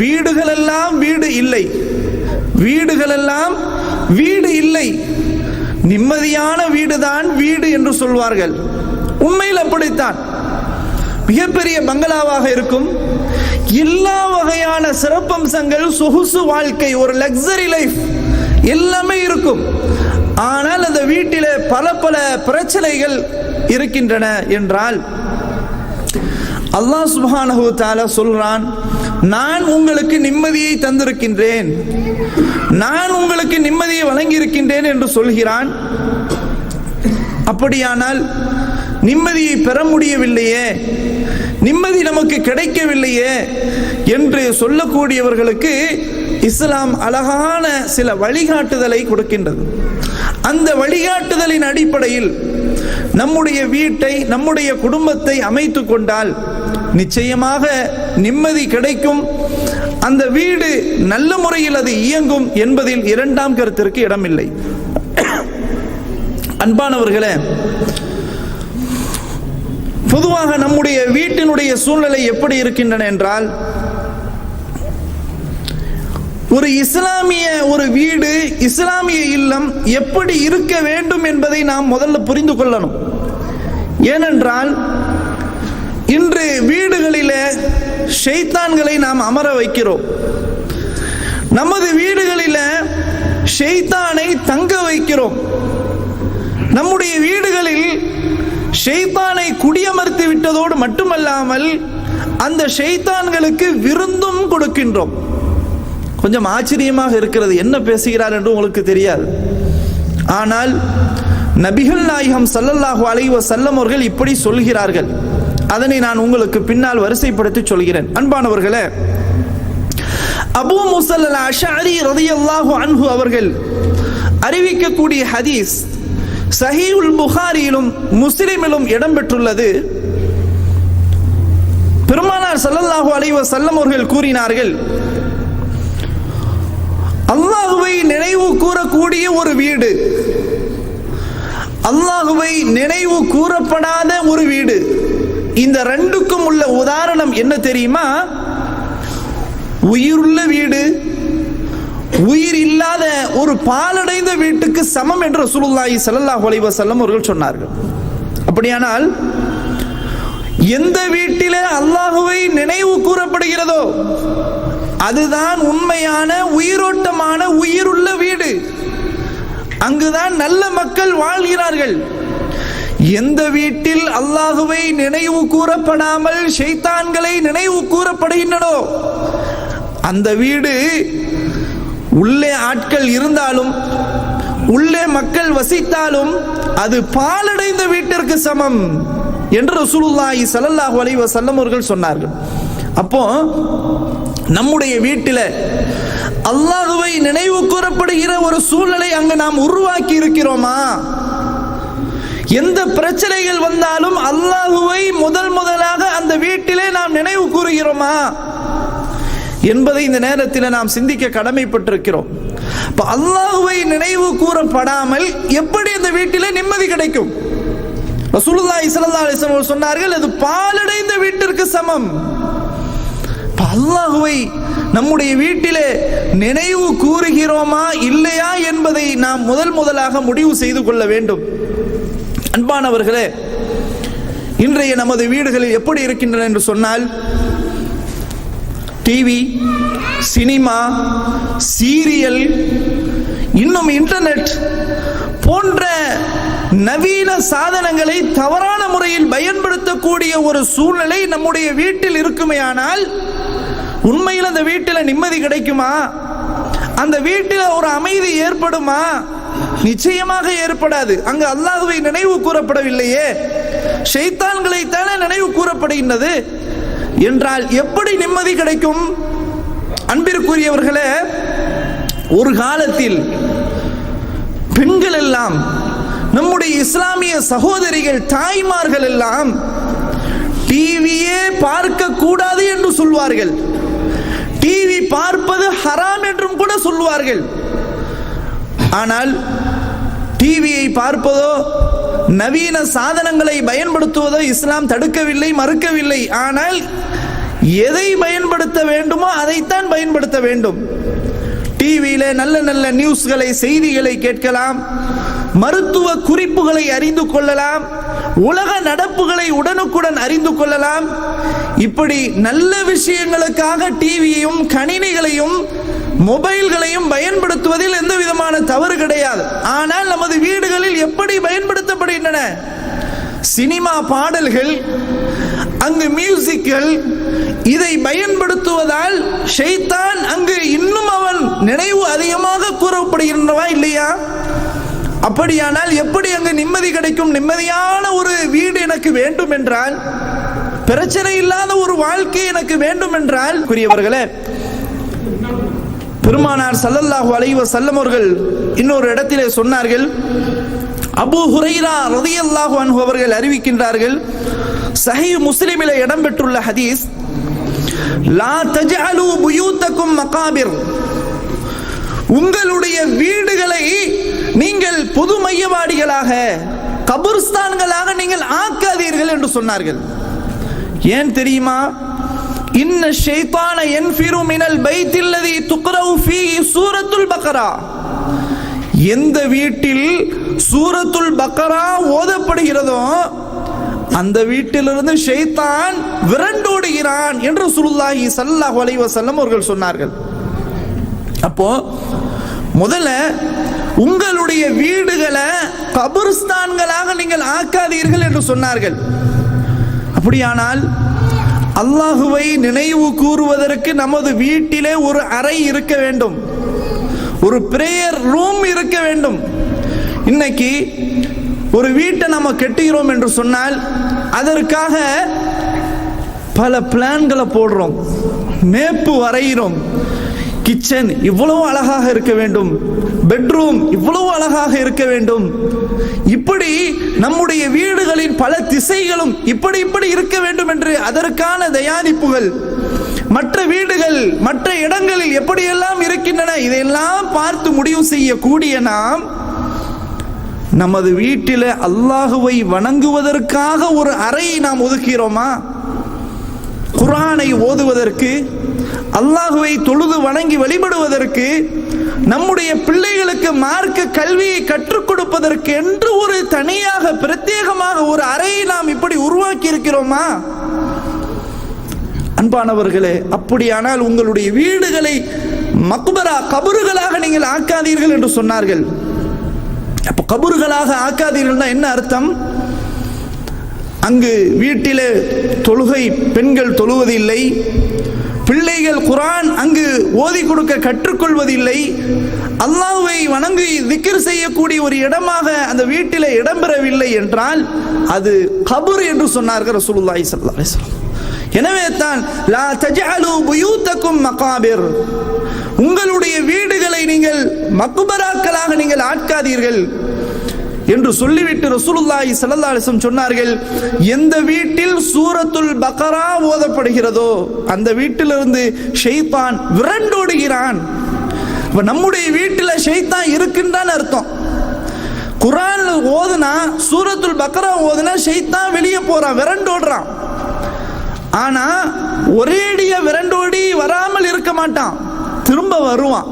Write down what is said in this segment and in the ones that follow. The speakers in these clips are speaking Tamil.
வீடுகளெல்லாம் வீடு இல்லை. வீடுகளெல்லாம் வீடு இல்லை. நிம்மதியான வீடுதான் வீடு என்று சொல்வார்கள். உண்மையில் அப்படித்தான். மிகப்பெரிய பங்களாவாக இருக்கும். எல்லா வகையான சிறப்பம்சங்கள் சொகுசு வாழ்க்கை ஒரு லக்ஸரி லைஃப் எல்லாமே இருக்கும். ஆனால் அந்த வீட்டில் பல பல பிரச்சனைகள் இருக்கின்றன என்றால் அல்லாஹ் சுபானஹு தாலா சொல்றான் நான் உங்களுக்கு நிம்மதியை தந்திருக்கின்றேன். நான் உங்களுக்கு நிம்மதியை வழங்கியிருக்கின்றேன் என்று சொல்கிறான். அப்படியானால் நிம்மதியை பெற முடியவில்லையே. நிம்மதி நமக்கு கிடைக்கவில்லையே என்று சொல்லக்கூடியவர்களுக்கு இஸ்லாம் அழகான சில வழிகாட்டுதலை கொடுக்கின்றது. அந்த வழிகாட்டுதலின் அடிப்படையில் நம்முடைய வீட்டை நம்முடைய குடும்பத்தை அமைத்து கொண்டால் நிச்சயமாக நிம்மதி கிடைக்கும். அந்த வீடு நல்ல முறையில் அது இயங்கும் என்பதில் இரண்டாம் கருத்திற்கு இடமில்லை. அன்பானவர்களே பொதுவாக நம்முடைய வீட்டினுடைய சூழ்நிலை எப்படி இருக்கின்றன என்றால் ஒரு இஸ்லாமிய ஒரு வீடு இஸ்லாமிய இல்லம் எப்படி இருக்க வேண்டும் என்பதை நாம் முதல்ல புரிந்து கொள்ளணும். ஏனென்றால் இன்று வீடுகளிலே ஷெய்தான்களை நாம் அமர வைக்கிறோம். நமது வீடுகளில ஷெய்தானை தங்க வைக்கிறோம். நம்முடைய வீடுகளில் ஷெய்தானை குடியமர்த்தி விட்டதோடு மட்டுமல்லாமல் அந்த ஷெய்தான்களுக்கு விருந்தும் கொடுக்கின்றோம். கொஞ்சம் ஆச்சரியமாக இருக்கிறது என்ன பேசுகிறார் என்று உங்களுக்கு தெரியாது. ஆனால் நபிகள் நாயகம் சல்லல்லாஹு அலைவ செல்லமோர்கள் இப்படி சொல்கிறார்கள். அதனை நான் உங்களுக்கு பின்னால் வரிசைப்படுத்தி சொல்கிறேன். அன்பானவர்களே அபூ முசல் அஷாரி ரதியல்லாஹு அன்ஹு அவர்கள் அறிவிக்கக்கூடிய ஹதீஸ் சஹீல் புகாரியிலும் முஸ்லிமிலும் இடம்பெற்றுள்ளது. பெருமானார் சல்லல்லாஹு அலைவ வஸல்லம் அவர்கள் கூறினார்கள் அல்லாஹுவை நினைவு கூறக்கூடிய ஒரு வீடு அல்லாஹுவை நினைவு கூறப்படாத ஒரு வீடு இந்த ரெண்டுக்கும் உள்ள உதாரணம் என்ன தெரியுமா? உயிருள்ள வீடு உயிர் இல்லாத ஒரு பாலடைந்த வீட்டுக்கு சமம் என்று ரசூலுல்லாஹி ஸல்லல்லாஹு அலைஹி செல்லம் அவர்கள் சொன்னார்கள். அப்படியானால் எந்த வீட்டிலே அல்லாஹுவை நினைவு கூறப்படுகிறதோ அதுதான் உண்மையான உயிரோட்டமான உயிருள்ள வீடு. அங்குதான் நல்ல மக்கள் வாழ்கிறார்கள். எந்த வீட்டில் அல்லாஹுவை நினைவு கூறப்படாமல் ஷைத்தான்களை நினைவு கூறப்படுகின்றனோ அந்த வீடு உள்ளே ஆட்கள் இருந்தாலும் உள்ளே மக்கள் வசித்தாலும் அது பாலடைந்த வீட்டிற்கு சமம் என்று ரசூலுல்லாஹி சல்லல்லாஹு அலைஹி வஸல்லம் அவர்கள் சொன்னார்கள். அப்போ நம்முடைய வீட்டில் அல்லாஹுவை நினைவு கூறப்படுகிற ஒரு சூழ்நிலை அங்கு நாம் உருவாக்கி இருக்கிறோமா? எந்த பிரச்சனைகள் வந்தாலும் அல்லாஹுவை முதல் முதலாக அந்த வீட்டிலே நாம் நினைவு கூறுகிறோமா? என்பதை இந்த நேரத்தில் நாம் சிந்திக்க கடமைப்பட்டிருக்கிறோம். இப்ப அல்லாஹுவை நினைவு கூறப்படாமல் எப்படி அந்த வீட்டிலே நிம்மதி கிடைக்கும்? ரசூலுல்லா இஸ்லல்லா அலைஹி சொன்னார்கள் அது பாலடைந்த வீட்டிற்கு சமம். அல்லாஹுவை நம்முடைய வீட்டிலே நினைவு கூறுகிறோமா இல்லையா என்பதை நாம் முதல் முதலாக முடிவு செய்து கொள்ள வேண்டும். அன்பானவர்களே இன்றைய நமது வீடுகளில் எப்படி இருக்கின்றன என்று சொன்னால் டிவி சினிமா சீரியல் இன்னும் இன்டர்நெட் போன்ற நவீன சாதனங்களை தவறான முறையில் பயன்படுத்தக்கூடிய ஒரு சூழ்நிலை நம்முடைய வீட்டில் இருக்குமேயானால் உண்மையில் அந்த வீட்டில் நிம்மதி கிடைக்குமா? அந்த வீட்டில் ஒரு அமைதி ஏற்படுமா? நிச்சயமாக ஏற்படாது. அங்கு அல்லாஹுவை நினைவு கூறப்படவில்லையே. ஷைத்தான்களை தானே நினைவு கூறப்படுகின்றது. என்றால் எப்படி நிம்மதி கிடைக்கும்? அன்பிற்குரியவர்களே ஒரு காலத்தில் பெண்கள் எல்லாம் நம்முடைய இஸ்லாமிய சகோதரிகள் தாய்மார்கள் எல்லாம் டிவியே பார்க்க கூடாது என்று சொல்வார்கள். டிவி பார்ப்பது ஹராம் என்றும் கூட சொல்வார்கள். ஆனால் டிவியை பார்ப்பதோ நவீன சாதனங்களை பயன்படுத்துவதோ இஸ்லாம் தடுக்கவில்லை மறுக்கவில்லை. ஆனால் எதை பயன்படுத்த வேண்டுமோ அதைத்தான் பயன்படுத்த வேண்டும். டிவியில நல்ல நல்ல நியூஸ்களை செய்திகளை கேட்கலாம். மருத்துவ குறிப்புகளை அறிந்து கொள்ளலாம். உலக நடப்புகளை உடனுக்குடன் அறிந்து கொள்ளலாம். இப்படி நல்ல விஷயங்களுக்காக டிவியையும் கணினிகளையும் மொபைல்களையும் பயன்படுத்துவதில் எந்த விதமான தவறு கிடையாது. ஆனால் நமது வீடுகளில் எப்படி பயன்படுத்தப்படுகின்றன? சினிமா பாடல்கள் அங்கு மியூசிக்கள் இதை பயன்படுத்துவதால் ஷெய்தான் அங்கு இன்னும் அவன் நினைவு அதிகமாக கூறப்படுகின்றவா இல்லையா? அப்படியானால் எப்படி அங்கு நிம்மதி கிடைக்கும்? நிம்மதியான ஒரு வீடு எனக்கு வேண்டும் என்றால் பிரச்சனை இல்லாத ஒரு வாழ்க்கை எனக்கு வேண்டும் என்றால் புரியவர்களே பெருமானார் சல்லல்லாஹு அலைவ வஸல்லம் இன்னொரு இடத்திலே சொன்னார்கள். அபு ஹுரைரா ரதியல்லாஹு அன்ஹு அவர்கள் அறிவிக்கின்றார்கள். சஹி முஸ்லிமிலே இடம்பெற்றுள்ள ஹதீஸ் லா தஜஅலு புயூத்தக்கும் மகாபிர். உங்களுடைய வீடுகளை நீங்கள் பொது மையவாடிகளாக கபுர்ஸ்தான்களாக நீங்கள் ஆக்காதீர்கள் என்று சொன்னார்கள். ஏன் தெரியுமா? இன்ன ஷைத்தான யன்ஃபிரு மினல் பைத்தில்லதி துக்ரவு ஃபீஹி சூரத்துல் பக்ரா. எந்த வீட்டில் சூரத்துல் பக்ரா ஓதப்படுகிறதோ அந்த வீட்டிலிருந்து ஷைத்தான் விரண்டோடுகிறான் என்று சுருல்லாஹி சல்லாஹு அலைவசல்லம் அவர்கள் சொன்னார்கள். அப்போ முதல்ல உங்களுடைய வீடுகளை கபர்ஸ்தான்களாக நீங்கள் ஆக்காதீர்கள் என்று சொன்னார்கள். அப்படியானால் அல்லாஹுவை நினைவு கூறுவதற்கு நமது வீட்டிலே ஒரு அறை இருக்க வேண்டும். ஒரு பிரேயர் ரூம் இருக்க வேண்டும். இன்னைக்கு ஒரு வீட்டை நம்ம கெட்டுகிறோம் என்று சொன்னால் அதற்காக பல பிளான்களை போடுறோம். மேப்பு வரைகிறோம். கிச்சன் இவ்வளவு அழகாக இருக்க வேண்டும். பெட்ரூம் இவ்வளவு அழகாக இருக்க வேண்டும். இப்படி நம்முடைய வீடுகளின் பல திசைகளும் இப்படி இப்படி இருக்க வேண்டும் என்று அதற்கான தயாரிப்புகள் மற்ற வீடுகள் மற்ற இடங்களில் எப்படியெல்லாம் இருக்கின்றன இதையெல்லாம் பார்த்து முடிவு செய்யக்கூடிய நாம் நமது வீட்டில் அல்லாஹுவை வணங்குவதற்காக ஒரு அறையை நாம் ஒதுக்கிறோமா? குரானை ஓதுவதற்கு அல்லாஹுவை தொழுது வணங்கி வழிபடுவதற்கு நம்முடைய பிள்ளைகளுக்கு மார்க்க கல்வியை கற்றுக் கொடுப்பதற்கு என்று ஒரு தனியாக பிரத்யேகமாக ஒரு அறையை நாம் இப்படி உருவாக்கி இருக்கிறோமா அன்பானவர்களே அப்படியானால் உங்களுடைய வீடுகளை மக்பரா கபறுகளாக நீங்கள் ஆக்காதீர்கள் என்று சொன்னார்கள். அப்ப கபறுகளாக ஆக்காதீர்கள்னா என்ன அர்த்தம்? அங்கு வீட்டிலே தொழுகை பெண்கள் தொழுவதில்லை பிள்ளைகள் குரான் அங்கு ஓதி கொடுக்க கற்றுக்கொள்வதில்லை. அல்லாஹ்வை வணங்கி திக்கிர் செய்யக்கூடிய ஒரு இடமாக அந்த வீட்டில் இடம்பெறவில்லை என்றால் அது கபர் என்று சொன்னார்கள் ரசூலுல்லாஹி ஸல்லல்லாஹு அலைஹி வஸல்லம். எனவே தான் லா தஜஅலு புயூத்தக்கும் மகாபிர். உங்களுடைய வீடுகளை நீங்கள் மக்பராக்களாக நீங்கள் ஆட்காதீர்கள். என்று சொல்லிவிட்டு ரசூலுல்லாஹி ஸல்லல்லாஹு அலைஹி சொன்னார்கள் எந்த வீட்டில் சூரத்துல் பக்ரா ஓதப்படுகிறதோ அந்த வீட்டிலிருந்து ஷைத்தான் விரண்டோடுகிறான். இப்ப நம்முடைய வீட்டில் ஷைத்தான் இருக்குன்றான்னு அர்த்தம். குரான் ஓதுனா சூரத்துல் பக்ரா ஓதுனா ஷைத்தான் வெளியே போறான் விரண்டோடுறான். ஆனா ஒரேடிய விரண்டோடி வராமல் இருக்க மாட்டான். திரும்ப வருவான்.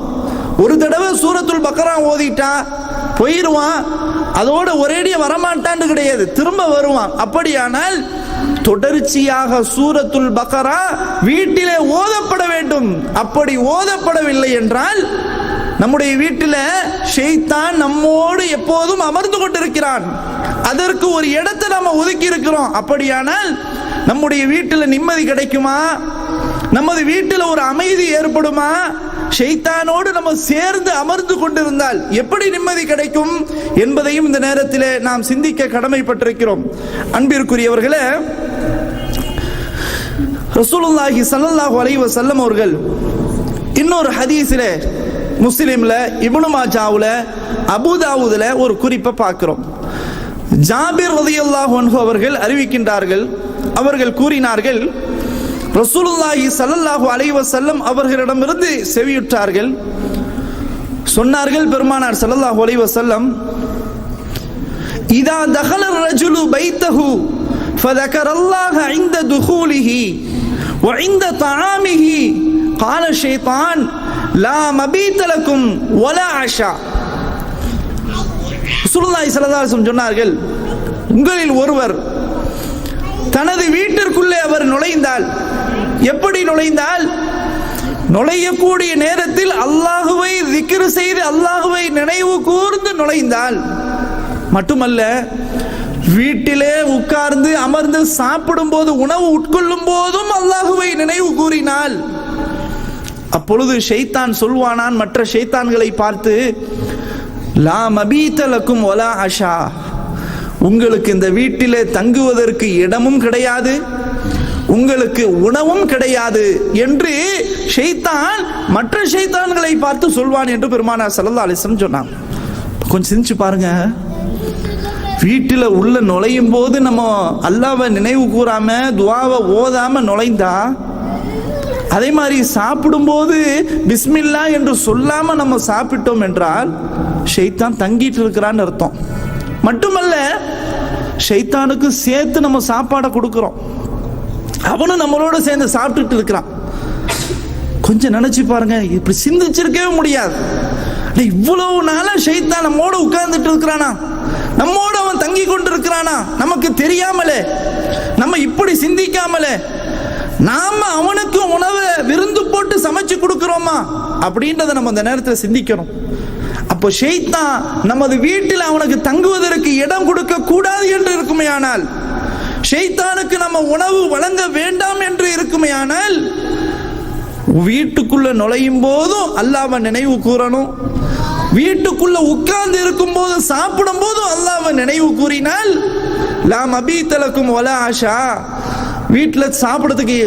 ஒரு தடவை சூரத்துல் பக்ரா ஓதிட்டா போயிடுவான் அதோட ஒரேடியே வரமாட்டான்னு கிடையாது. திரும்ப வருவான். அப்படியானால் தொடர்ச்சியாக சூரத்துல் பக்கரா வீட்டிலே ஓதப்பட வேண்டும். அப்படி ஓதப்படவில்லை என்றால் நம்முடைய வீட்டில் ஷெய்தான் நம்மோடு எப்போதும் அமர்ந்து கொண்டிருக்கிறான். அதற்கு ஒரு இடத்தை நம்ம ஒதுக்கி இருக்கிறோம். அப்படியானால் நம்முடைய வீட்டில் நிம்மதி கிடைக்குமா? நமது வீட்டில் ஒரு அமைதி ஏற்படுமா? ஷைத்தானோடு நம்ம சேர்ந்து அமர்ந்து கொண்டிருந்தால் எப்படி நிம்மதி கிடைக்கும் என்பதையும் இந்த நேரத்தில் நாம் சிந்திக்க கடமைப்பட்டிருக்கிறோம். அன்பிற்குரியவர்களே ரசூலுல்லாஹி சல்லல்லாஹு அலைஹி வஸல்லம் அவர்கள் இன்னொரு ஹதீஸில் முஸ்லீமில் இப்னு மாஜாவுல அபுதாவுதுல ஒரு குறிப்பை பார்க்கிறோம். ஜாபிர் ரலியல்லாஹு அன்ஹு அவர்கள் அறிவிக்கின்றார்கள் அவர்கள் கூறினார்கள் ரசூலுல்லாஹி ஸல்லல்லாஹு அலைஹி வஸல்லம் அவர்களிடமிருந்து செவியுற்றார்கள் சொன்னார்கள் பெருமானார் ஸல்லல்லாஹு அலைஹி வஸல்லம் இதா தகல ரஜுலு பைத்தஹு فذكر الله عند دخوله وعند طعامه قال الشيطان لا مبيت لكم ولا عشاء சுல்லாய் சலதாசம் சொன்னார்கள் உங்களில் ஒருவர் தனது வீட்டிற்குள்ளே அவர் நுழைந்தால் எப்படி நுழைந்தால்? நுழையக்கூடிய நேரத்தில் அல்லாஹுவை திக்ரு செய்து அல்லாஹுவை நினைவு கூர்ந்து நுழைந்தால் மட்டுமல்ல வீட்டிலே உட்கார்ந்து அமர்ந்து சாப்பிடும் போது உணவு உட்கொள்ளும் போதும் அல்லாஹுவை நினைவு கூறினால் அப்பொழுது ஷைத்தான் சொல்வானான் மற்ற ஷைத்தான்களை பார்த்து லா மபீத்தலக்கும் ஒலா அஷா. உங்களுக்கு இந்த வீட்டிலே தங்குவதற்கு இடமும் கிடையாது. உங்களுக்கு உணவும் கிடையாது என்று ஷைத்தான் மற்ற ஷைத்தான்களை பார்த்து சொல்வான் என்று பெருமானார் சல்லா அலிஸ்லம் சொன்னான் கொஞ்சம் சிந்திச்சு பாருங்க. வீட்டில் உள்ள நுழையும் போது நம்ம அல்லாவை நினைவு கூறாம துவாவை ஓதாம நுழைந்தா அதே மாதிரி சாப்பிடும்போது பிஸ்மில்லா என்று சொல்லாம நம்ம சாப்பிட்டோம் என்றால் ஷைத்தான் தங்கிட்டு இருக்கிறான்னு அர்த்தம். மட்டுமல்ல ஷைத்தானுக்கு சேர்த்து நம்ம சாப்பாடை கொடுக்குறோம். அவனும் நம்மளோட சேர்ந்து சாப்பிட்டுட்டு இருக்கிறான். கொஞ்சம் நினைச்சு பாருங்க இப்படி சிந்திச்சிருக்கவே முடியாது. இவ்வளவு நாளா ஷைத்தான் நம்மோட உட்கார்ந்துட்டு இருக்கிறானா? நம்மோட அவன் தங்கி கொண்டு இருக்கிறானா நமக்கு தெரியாமலே நம்ம இப்படி சிந்திக்காமலே நாம அவனுக்கு உணவை விருந்து போட்டு சமைச்சு கொடுக்கிறோமா? அப்படின்றத நம்ம அந்த நேரத்தில் சிந்திக்கணும். அப்போ ஷெய்தான் நமது வீட்டில் அவனுக்கு தங்குவதற்கு இடம் கொடுக்க கூடாது என்று இருக்குமே ஆனால் ஷைத்தானுக்கு நம்ம உணவு வழங்க வேண்டாம் என்று இருக்குமே ஆனால் வீட்டுக்குள்ள நுழையும் போதும் அல்லாவை நினைவு கூறணும். வீட்டுக்குள்ள உட்கார்ந்து இருக்கும் போது சாப்பிடும் போதும் அல்லாவை நினைவு கூறினால் லாம் அபீத்தலக்கும் ஒல ஆஷா. வீட்டில் சாப்பிட்றதுக்கு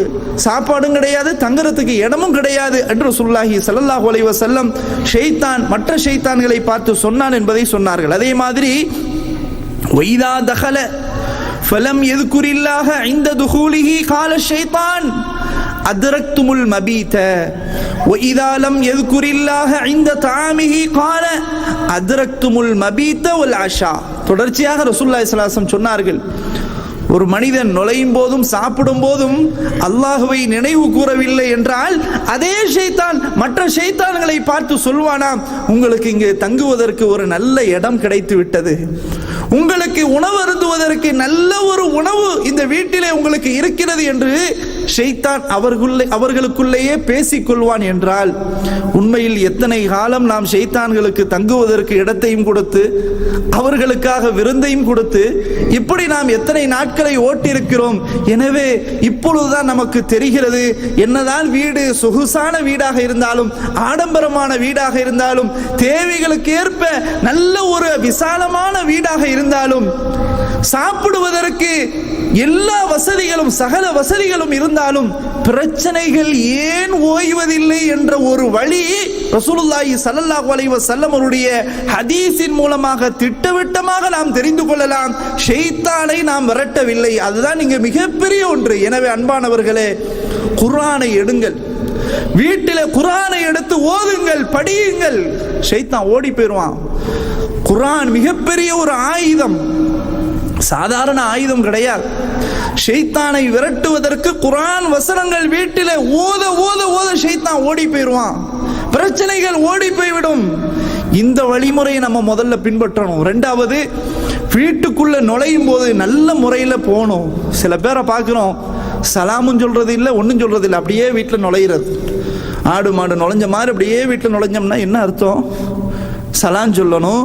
சாப்பாடும் கிடையாது தங்குறதுக்கு இடமும் கிடையாது என்று சொல்லாஹி ஸல்லல்லாஹு அலைவ செல்லம் ஷெய்தான் மற்ற ஷைத்தான்களை பார்த்து சொன்னான் என்பதை சொன்னார்கள். அதே மாதிரி ஒய்தா தகல ஃபலம் எதுக்குரில்லாக இந்த துஹூலிஹி கால ஷைத்தான் அத்ரக்துமுல் மபீத وإذا لم يذكر الله عند طعامه قال أدركتم المبيت والعشاء தொடர்ச்சியாக ரசூலுல்லாஹி ஸல்லல்லாஹு அலைஹி வஸல்லம் சொன்னார்கள் ஒரு மனிதன் நுழையும் போதும் சாப்பிடும் போதும் அல்லாஹுவை நினைவு கூறவில்லை என்றால் அதே ஷைத்தான் மற்ற ஷைத்தான்களை பார்த்து சொல்வானாம் உங்களுக்கு இங்கு தங்குவதற்கு ஒரு நல்ல இடம் கிடைத்து விட்டது உங்களுக்கு உணவு அருந்துவதற்கு நல்ல ஒரு உணவு இந்த வீட்டிலே உங்களுக்கு இருக்கிறது என்று ஷெய்தான் அவர்களுள்ளே அவர்களுக்குள்ளேயே பேசிக் கொள்வான் என்றால் உண்மையில் எத்தனை காலம் நாம் ஷைத்தான்களுக்கு தங்குவதற்கு இடத்தையும் கொடுத்து அவர்களுக்காக விருந்தையும் கொடுத்து இப்படி நாம் எத்தனை நாட்களை ஓட்டியிருக்கிறோம். எனவே இப்பொழுதுதான் நமக்கு தெரிகிறது என்னதான் வீடு சொகுசான வீடாக இருந்தாலும் ஆடம்பரமான வீடாக இருந்தாலும் தேவைகளுக்கு ஏற்ப நல்ல ஒரு விசாலமான வீடாக இருந்தாலும் சாப்பிடுவதற்கு எல்லா வசதிகளும் சகல வசதிகளும் இருந்தாலும் பிரச்சனைகள் ஏன் ஓய்வதில்லை என்ற ஒரு வழி ரசூலுல்லாஹி ஸல்லல்லாஹு அலைஹி வஸல்லம் அவருடைய ஹதீஸின் மூலமாக திட்டவட்டமாக நாம் தெரிந்து கொள்ளலாம். ஷைத்தானை நாம் விரட்டவில்லை. அதுதான் இங்க மிகப்பெரிய ஒன்று. எனவே அன்பானவர்களே குர்ஆனை எடுங்கள். வீட்டில் குரானை எடுத்து ஓதுங்கள் படியுங்கள். ஷைத்தான் ஓடி போயிடுவான். குரான் மிகப்பெரிய ஒரு ஆயுதம். சாதாரண ஆயுதம் கிடையாது. ஷெய்தானை விரட்டுவதற்கு குரான் வசனங்கள் வீட்டில் ஓத ஓத ஓத ஷைத்தான் ஓடி போயிடுவான் பிரச்சனைகள் ஓடி போய்விடும். இந்த வழிமுறையை நம்ம முதல்ல பின்பற்றணும். ரெண்டாவது வீட்டுக்குள்ள நுழையும் போது நல்ல முறையில் போகணும். சில பேரை பார்க்குறோம் சலாமும் சொல்றது இல்லை ஒன்றும் சொல்றது இல்லை. அப்படியே வீட்டில் நுழையிறது. ஆடு மாடு நுழைஞ்ச மாதிரி அப்படியே வீட்டில் நுழைஞ்சோம்னா என்ன அர்த்தம்? சலாம் சொல்லணும்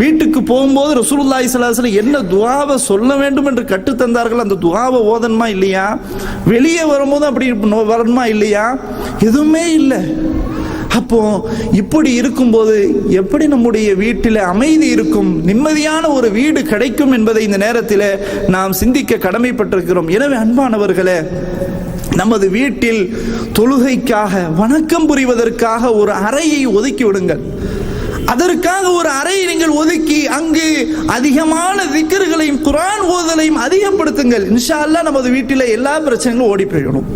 வீட்டுக்கு போகும்போது ரசூலுல்லாஹி ஸல்லல்லாஹு என்ன துவாவை சொல்ல வேண்டும் என்று கற்றுத்தந்தார்கள் அந்த துவாவை ஓதன்மா இல்லையா? வெளியே வரும்போது அப்படி வரணுமா இல்லையா? எதுவுமே இல்லை. அப்போ இப்படி இருக்கும்போது எப்படி நம்முடைய வீட்டில் அமைதி இருக்கும் நிம்மதியான ஒரு வீடு கிடைக்கும் என்பதை இந்த நேரத்தில் நாம் சிந்திக்க கடமைப்பட்டிருக்கிறோம். எனவே அன்பானவர்களே நமது வீட்டில் தொழுகைக்காக வணக்கம் புரிவதற்காக ஒரு அறையை ஒதுக்கி விடுங்கள். அதற்காக ஒரு அறையை நீங்கள் ஒதுக்கி அங்கு அதிகமான திக்கர்களையும் குரான் ஓதலையும் அதிகப்படுத்துங்கள். இன்ஷா அல்லாஹ் நமது வீட்டில் எல்லா பிரச்சனைகளும் ஓடி போயிடும்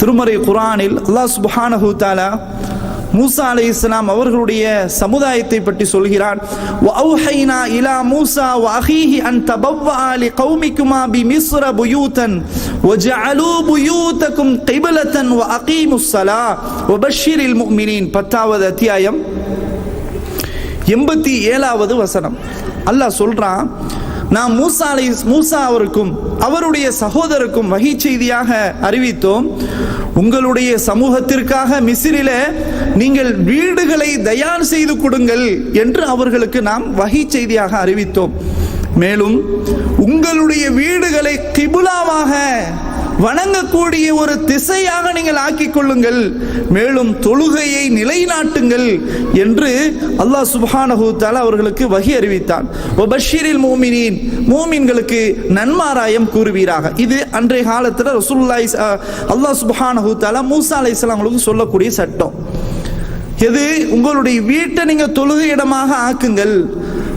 திருமறை குரானில் அல்லாஹ் சுப்ஹானஹு தாலா மூசா அலை இஸ்லாம் அவர்களுடைய சமுதாயத்தை பற்றி சொல்கிறான் வௌஹைனா இலா மூசா வஹீஹி அன் தபவ்வா லி கௌமிக்குமா பி மிஸ்ர புயூதன் வஜஅலு புயூதக்கும் qiblatan wa அகீமுஸ் ஸலா வபஷிரில் முஃமினீன் 10வது அத்தியாயம் 87 ஏழாவது வசனம். அல்லாஹ் சொல்றான் நாம் மூசா மூசா அவருக்கும் அவருடைய சகோதருக்கும் வகை செய்தியாக அறிவித்தோம் உங்களுடைய சமூகத்திற்காக மிசிறில நீங்கள் வீடுகளை தயார் செய்து கொடுங்கள் என்று அவர்களுக்கு நாம் வகை செய்தியாக அறிவித்தோம். மேலும் உங்களுடைய வீடுகளை கிபுலாவாக வணங்கக்கூடிய ஒரு திசையாக நீங்கள் ஆக்கிக் கொள்ளுங்கள் மேலும் தொழுகையை நிலைநாட்டுங்கள் என்று அல்லாஹ் சுப்ஹானஹு அவர்களுக்கு வகி அறிவித்தான். ஒபஷீரில் மூமினின் மூமின்களுக்கு நன்மாராயம் கூறுவீராக. இது அன்றைய காலத்தில் ரசூல்லாய் அல்லாஹ் சுப்ஹானஹு தஆலா மூசா அலை அவங்களுக்கு சொல்லக்கூடிய சட்டம். எது? உங்களுடைய வீட்டை நீங்கள் தொழுகை இடமாக ஆக்குங்கள்.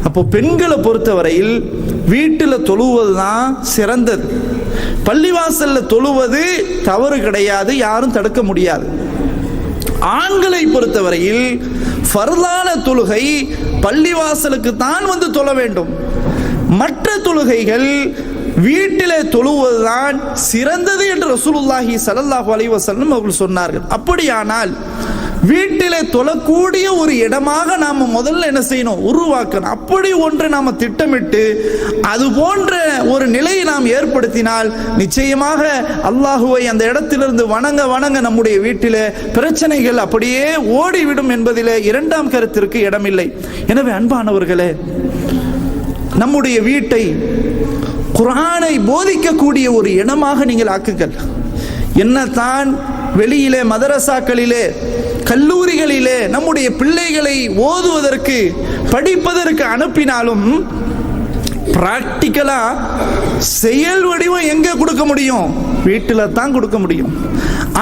அப்போ பெண்களை பொறுத்தவரையில் வீட்டில் தொழுவது தான் சிறந்தது. பள்ளிவாசல்ல தொழுவது தவறு கிடையாது யாரும் தடுக்க முடியாது. ஆண்களை பொறுத்தவரையில் ஃபர்லான தொழுகை பள்ளிவாசலுக்கு தான் வந்து தொழ வேண்டும். மற்ற தொழுகைகள் வீட்டிலே தொழுவதுதான் சிறந்தது என்று ரசூலுல்லாஹி ஸல்லல்லாஹு அலைவசல்லம் அவர்கள் சொன்னார்கள். அப்படியானால் வீட்டிலே தொழக்கூடிய ஒரு இடமாக நாம முதல்ல என்ன செய்யணும்? உருவாக்கணும். அப்படி ஒன்று நாம திட்டமிட்டு அது போன்ற ஒரு நிலையை நாம் ஏற்படுத்தினால் நிச்சயமாக அல்லாஹுவை அந்த இடத்திலிருந்து வணங்க வணங்க நம்முடைய வீட்டிலே பிரச்சனைகள் அப்படியே ஓடிவிடும் என்பதிலே இரண்டாம் கருத்திற்கு இடமில்லை. எனவே அன்பானவர்களே நம்முடைய வீட்டை குரானை போதிக்கக்கூடிய ஒரு இடமாக நீங்கள் ஆக்குங்கள். என்னத்தான் வெளியிலே மதரசாக்களிலே கல்லூரிகளிலே நம்முடைய பிள்ளைகளை ஓதுவதற்கு படிப்பதற்கு அனுப்பினாலும் பிராக்டிக்கலா செயல் வடிவம் எங்க கொடுக்க முடியும்? வீட்டில் தான் கொடுக்க முடியும்.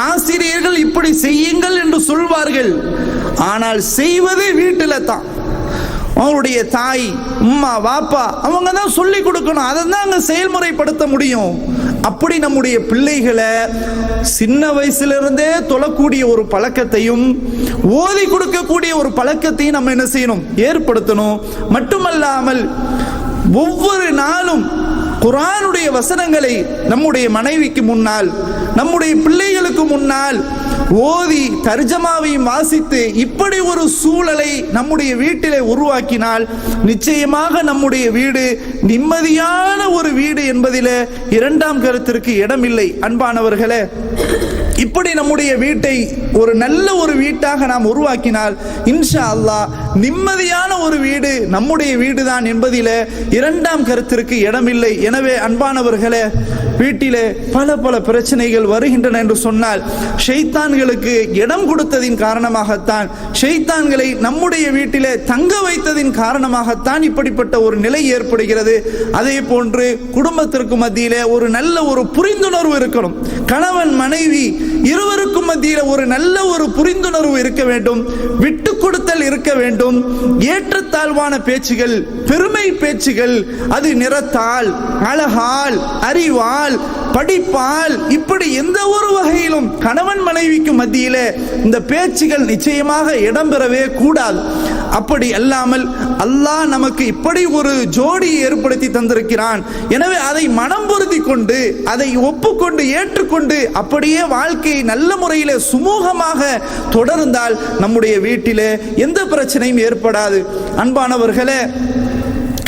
ஆசிரியர்கள் இப்படி செய்யுங்கள் என்று சொல்வார்கள். ஆனால் செய்வது வீட்டில் தான். அவங்களுடைய தாய் அம்மா வாப்பா அவங்க தான் சொல்லி கொடுக்கணும். அதை தான் அங்கே செயல்முறைப்படுத்த முடியும். அப்படி நம்முடைய பிள்ளைகளை சின்ன வயசுலேருந்தே தொழக்கூடிய ஒரு பழக்கத்தையும் ஓதி கொடுக்கக்கூடிய ஒரு பழக்கத்தையும் நம்ம என்ன செய்யணும்? ஏற்படுத்தணும். மட்டுமல்லாமல் ஒவ்வொரு நாளும் குரானுடைய வசனங்களை நம்முடைய மனைவிக்கு முன்னால் நம்முடைய பிள்ளைகளுக்கு முன்னால் ஓதி தர்ஜமாவையும் வாசித்து இப்படி ஒரு சூழலை நம்முடைய வீட்டிலே உருவாக்கினால் நிச்சயமாக நம்முடைய வீடு நிம்மதியான ஒரு வீடு என்பதில் இரண்டாம் கருத்திற்கு இடமில்லை. அன்பானவர்களே இப்படி நம்முடைய வீட்டை ஒரு நல்ல ஒரு வீட்டாக நாம் உருவாக்கினால் இன்ஷா அல்லாஹ் நிம்மதியான ஒரு வீடு நம்முடைய வீடுதான் என்பதில இரண்டாம் கருத்திற்கு இடமில்லை. எனவே அன்பானவர்களே வீட்டிலே பல பல பிரச்சனைகள் வருகின்றன என்று சொன்னால் ஷெய்தான்களுக்கு இடம் கொடுத்ததின் காரணமாகத்தான் ஷெய்தான்களை நம்முடைய வீட்டிலே தங்க வைத்ததின் காரணமாகத்தான் இப்படிப்பட்ட ஒரு நிலை ஏற்படுகிறது. அதே போன்று குடும்பத்திற்கு மத்தியிலே ஒரு நல்ல ஒரு புரிந்துணர்வு இருக்கணும். கணவன் மனைவி இருவருக்கும் மத்தியில ஒரு நல்ல ஒரு புரிந்துணர்வு இருக்க வேண்டும். விட்டு கொடுத்தல் இருக்க வேண்டும். ஏற்றத்தாழ்வான பேச்சுகள் பெருமை பேச்சுகள் அது நிறத்தால் அழகால் அறிவால் படிப்பால் இப்படி எந்த ஒரு வகையிலும் கணவன் மனைவிக்கு மத்தியில இந்த பேச்சுகள் நிச்சயமாக இடம்பெறவே கூடாது. அப்படி அல்லாமல் அல்லாஹ் நமக்கு இப்படி ஒரு ஜோடி ஏற்படுத்தி தந்திருக்கிறான். எனவே அதை மனம் பொருத்தி கொண்டு அதை ஒப்புக்கொண்டு ஏற்றுக்கொண்டு அப்படியே வாழ்க்கையை நல்ல முறையில் சுமூகமாக தொடர்ந்தால் நம்முடைய வீட்டிலே எந்த பிரச்சனையும் ஏற்படாது. அன்பானவர்களே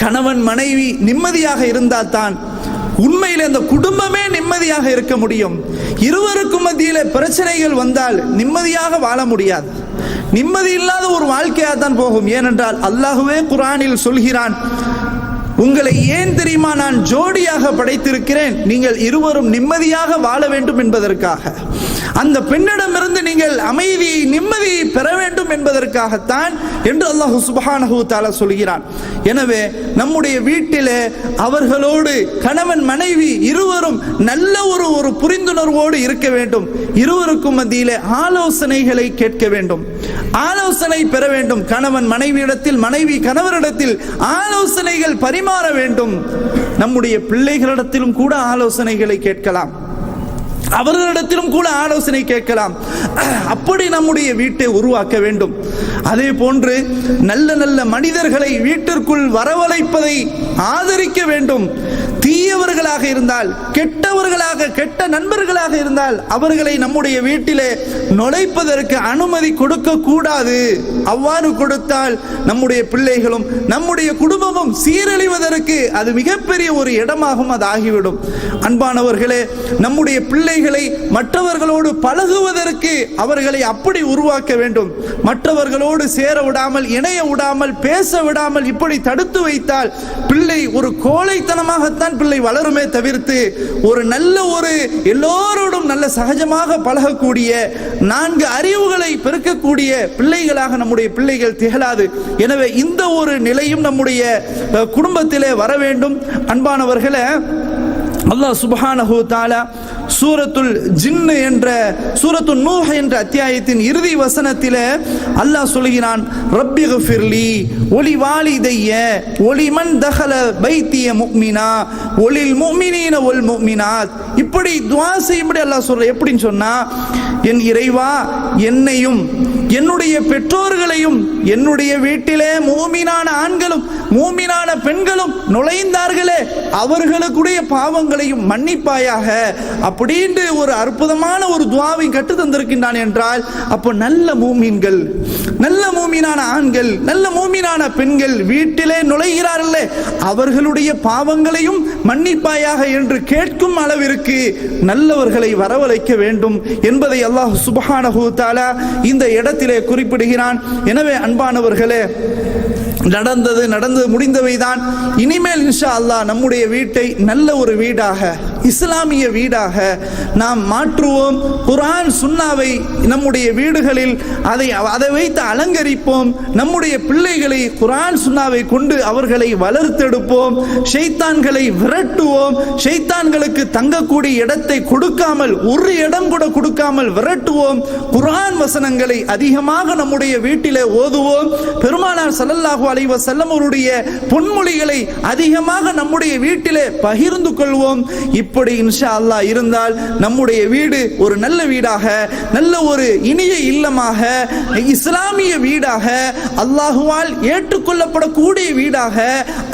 கணவன் மனைவி நிம்மதியாக இருந்தால் தான் உண்மையில் அந்த குடும்பமே நிம்மதியாக இருக்க முடியும். இருவருக்கும் மத்தியில் பிரச்சனைகள் வந்தால் நிம்மதியாக வாழ முடியாது. நிம்மதி இல்லாத ஒரு வாழ்க்கையாக தான் போகும். ஏனென்றால் அல்லாஹுவே குரானில் சொல்கிறான் உங்களை ஏன் தெரியுமா நான் ஜோடியாக படைத்திருக்கிறேன்? நீங்கள் இருவரும் நிம்மதியாக வாழ வேண்டும் என்பதற்காக. அந்த பெண்ணிடமிருந்து நீங்கள் அமைதியை நிம்மதியை பெற வேண்டும் என்பதற்காகத்தான் என்று அல்லாஹு சுபஹானஹு தாலா சொல்கிறான். எனவே நம்முடைய வீட்டிலே அவர்களோடு கணவன் மனைவி இருவரும் நல்ல ஒரு ஒரு புரிந்துணர்வோடு இருக்க வேண்டும். இருவருக்கும் மத்தியிலே ஆலோசனைகளை கேட்க வேண்டும். ஆலோசனை பெற வேண்டும். கணவன் மனைவியிடத்தில் மனைவி கணவரிடத்தில் ஆலோசனைகள் பரிமாற வேண்டும். நம்முடைய பிள்ளைகளிடத்திலும் கூட ஆலோசனைகளை கேட்கலாம். அவர்களிடத்திலும் கூட ஆலோசனை கேட்கலாம். அப்படி நம்முடைய வீட்டை உருவாக்க வேண்டும். அதே போன்று நல்ல நல்ல மனிதர்களை வீட்டிற்குள் வரவழைப்பதை ஆதரிக்க வேண்டும். தீயவர்களாக இருந்தால் கெட்டவர்களாக கெட்ட நண்பர்களாக இருந்தால் அவர்களை நம்முடைய வீட்டிலே நுழைப்பதற்கு அனுமதி கொடுக்க கூடாது அவ்வாறு கொடுத்தால் நம்முடைய பிள்ளைகளும் நம்முடைய குடும்பமும் சீரழிவதற்கு அது மிகப்பெரிய ஒரு இடமாகும் அது ஆகிவிடும். அன்பானவர்களே நம்முடைய பிள்ளை பிள்ளைகளை மற்றவர்களோடு பழகுவதற்கு அவர்களை அப்படி உருவாக்க வேண்டும். மற்றவர்களோடு சேர விடாமல் இணைய விடாமல் பேச விடாமல் இப்படி தடுத்து வைத்தால் பிள்ளை ஒரு கோழைத்தனமாகத்தான் பிள்ளை வளருமே தவிர்த்து ஒரு நல்ல ஒரு எல்லோரோடும் நல்ல சகஜமாக பழகக்கூடிய நான்கு அறிவுகளை பெருக்கக்கூடிய பிள்ளைகளாக நம்முடைய பிள்ளைகள் திகழாது. எனவே இந்த ஒரு நிலையும் நம்முடைய குடும்பத்திலே வர வேண்டும். அன்பானவர்களை அல்லாஹ் சுபஹானஹு தாலா சூரத்துல் ஜின்னு என்ற சூரத்து நூஹ் என்ற அத்தியாயத்தின் இறுதி வசனத்தில் அல்லாஹ் சொல்கிறான் ரப்பி ஃபிர்லி ஒளி வாலிதைய ஒளிமன் தகல பைத்திய முக்மினா ஒளில் முக்மினீன ஒல் முக்மினாத். இப்படி துவா செய்யும்படி அல்லாஹ் சொல்ற எப்படின்னு சொன்னா என் இறைவா என்னையும் என்னுடைய பெற்றோர்களையும் என்னுடைய வீட்டிலே மூமினான ஆண்களும் மூமினான பெண்களும் நுழைந்தார்களே அவர்களுக்குடைய பாவங்களையும் மன்னிப்பாயாக அப்படின்ட்டு ஒரு அற்புதமான ஒரு துவாவை கட்டு தந்திருக்கின்றான் என்றால் அப்போ நல்ல மூமீன்கள் நல்ல மூமினான ஆண்கள் நல்ல மூமினான பெண்கள் வீட்டிலே நுழைகிறார்களே அவர்களுடைய பாவங்களையும் மன்னிப்பாயாக என்று கேட்கும் அளவிற்கு நல்லவர்களை வரவழைக்க வேண்டும் என்பதை அல்லாஹ் சுபஹானஹூ தாலா இந்த இடத்திலே குறிப்பிடுகிறான். எனவே அன்பானவர்களே நடந்தது நடந்து முடிந்தவை தான் இனிமேல் இன்ஷா அல்லாஹ் நம்முடைய வீட்டை நல்ல ஒரு வீடாக இஸ்லாமிய வீடாக நாம் மாற்றுவோம். குரான் சுன்னாவை நம்முடைய வீடுகளில் அதை அதை வைத்து அலங்கரிப்போம். நம்முடைய பிள்ளைகளை குரான் சுன்னாவை கொண்டு அவர்களை வளர்த்தெடுப்போம். ஷைத்தான்களை விரட்டுவோம். ஷைத்தான்களுக்கு தங்கக்கூடிய இடத்தை கொடுக்காமல் ஒரு இடம் கூட கொடுக்காமல் விரட்டுவோம். குரான் வசனங்களை அதிகமாக நம்முடைய வீட்டிலே ஓதுவோம். பெருமானார் சல்லல்லாஹு அலி வசல்லம் அவருடைய பொன்மொழிகளை அதிகமாக நம்முடைய வீட்டிலே பகிர்ந்து கொள்வோம். இப்படி இன்ஷா அல்லாஹ் இருந்தால் நம்முடைய வீடு ஒரு நல்ல வீடாக நல்ல ஒரு இனிய இல்லமாக இஸ்லாமிய வீடாக அல்லாஹுவால் ஏற்றுக்கொள்ளப்படக்கூடிய வீடாக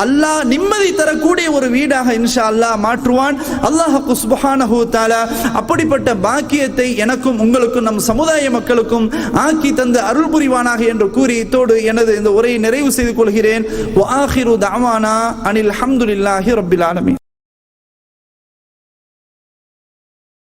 அல்லாஹ் நிம்மதி தரக்கூடிய ஒரு வீடாக இன்ஷா அல்லாஹ் மாற்றுவான். அல்லாஹ் சுப்ஹானஹு தஆலா அப்படிப்பட்ட பாக்கியத்தை எனக்கும் உங்களுக்கும் நம் சமுதாய மக்களுக்கும் ஆக்கி தந்த அருள் புரிவானாக என்று கூறி இத்தோடு எனது இந்த உரையை நிறைவு செய்து கொள்கிறேன் வஆஹிரு தஅவானா அனில் ஹம்துலில்லாஹி ரப்பில் ஆலமீன்